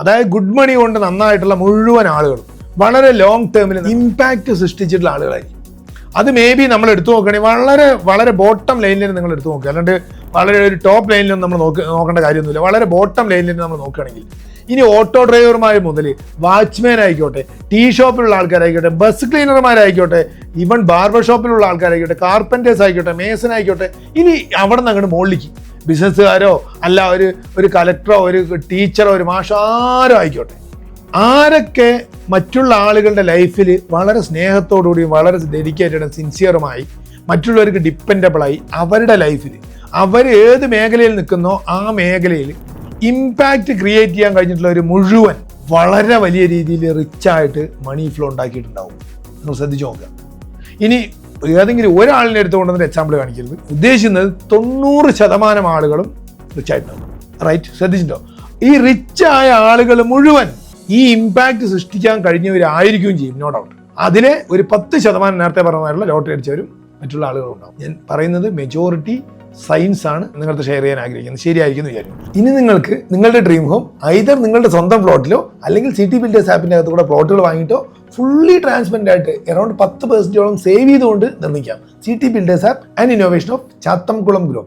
അതായത് ഗുഡ് മണി കൊണ്ട് നന്നായിട്ടുള്ള മുഴുവൻ ആളുകളും വളരെ ലോങ് ടേമിൽ ഇമ്പാക്റ്റ് സൃഷ്ടിച്ചിട്ടുള്ള ആളുകളായിരിക്കും. അത് മേ ബി നമ്മൾ എടുത്തു നോക്കുകയാണെങ്കിൽ വളരെ വളരെ ബോട്ടം ലൈനിൽ നിന്ന് നിങ്ങൾ എടുത്തു നോക്കുക. അല്ലാണ്ട് വളരെ ഒരു ടോപ്പ് ലൈനിലൊന്നും നമ്മൾ നോക്ക നോക്കേണ്ട കാര്യമൊന്നുമില്ല. വളരെ ബോട്ടം ലൈനിൽ നമ്മൾ നോക്കുകയാണെങ്കിൽ ഇനി ഓട്ടോ ഡ്രൈവർമാർ മുതൽ വാച്ച്മാൻ ആയിക്കോട്ടെ ടീ ഷോപ്പിലുള്ള ആൾക്കാരായിക്കോട്ടെ ബസ് ക്ലീനർമാരായിക്കോട്ടെ ഈവൻ ബാർബർ ഷോപ്പിലുള്ള ആൾക്കാരായിക്കോട്ടെ കാർപ്പന്റേഴ്സ് ആയിക്കോട്ടെ മേസൻ ആയിക്കോട്ടെ ഇനി അവിടെ നിന്ന് അങ്ങോട്ട് മുകളിലേക്ക് ബിസിനസ്സുകാരോ അല്ല ഒരു ഒരു കലക്ടറോ ഒരു ടീച്ചറോ ഒരു മാഷോ ആരോ ആയിക്കോട്ടെ. ആരൊക്കെ മറ്റുള്ള ആളുകളുടെ ലൈഫിൽ വളരെ സ്നേഹത്തോടുകൂടിയും വളരെ ഡെഡിക്കേറ്റഡും സിൻസിയറുമായി മറ്റുള്ളവർക്ക് ഡിപ്പെൻഡബിളായി അവരുടെ ലൈഫിൽ അവർ ഏത് മേഖലയിൽ നിൽക്കുന്നോ ആ മേഖലയിൽ ഇമ്പാക്റ്റ് ക്രിയേറ്റ് ചെയ്യാൻ കഴിഞ്ഞിട്ടുള്ള ഒരു മുഴുവൻ വളരെ വലിയ രീതിയിൽ റിച്ചായിട്ട് മണി ഫ്ലോ ഉണ്ടാക്കിയിട്ടുണ്ടാവും. നിങ്ങൾ ശ്രദ്ധിച്ചു നോക്കുക. ഇനി ഏതെങ്കിലും ഒരാളിനെ എടുത്തുകൊണ്ടുവന്നൊരു എക്സാമ്പിൾ കാണിക്കരുത്. ഉദ്ദേശിക്കുന്നത് തൊണ്ണൂറ് ശതമാനം ആളുകളും റിച്ച് ആയിട്ടുണ്ടാവും റൈറ്റ് ശ്രദ്ധിച്ചിട്ടുണ്ടോ ഈ റിച്ച് ആയ ആളുകൾ മുഴുവൻ ഈ ഇമ്പാക്റ്റ് സൃഷ്ടിക്കാൻ കഴിഞ്ഞവരായിരിക്കും ചെയ്യും നോ ഡൗട്ട് അതിലെ ഒരു പത്ത് ശതമാനം നേരത്തെ പറഞ്ഞ ലോട്ടറി അടിച്ചവരും മറ്റുള്ള ആളുകളും ഉണ്ടാവും. ഞാൻ പറയുന്നത് മെജോറിറ്റി സയൻസ് ആണ് നിങ്ങൾക്ക് ഷെയർ ചെയ്യാൻ ആഗ്രഹിക്കുന്നത്. ശരിയായിരിക്കും വിചാരിക്കും ഇനി നിങ്ങൾക്ക് നിങ്ങളുടെ ഡ്രീം ഹോം ഐതർ നിങ്ങളുടെ സ്വന്തം പ്ലോട്ടിലോ അല്ലെങ്കിൽ സിറ്റി ബിൽഡേഴ്സ് ആപ്പിന്റെ അകത്ത് കൂടെ പ്ലോട്ടുകൾ വാങ്ങിയിട്ടോ ഫുള്ളി ട്രാൻസ്പെറന്റ് ആയിട്ട് എറൗണ്ട് പത്ത് പെർസെന്റോളം സേവ് ചെയ്തുകൊണ്ട് നിർമ്മിക്കാം. C T builders app and innovation of Chathamkulam group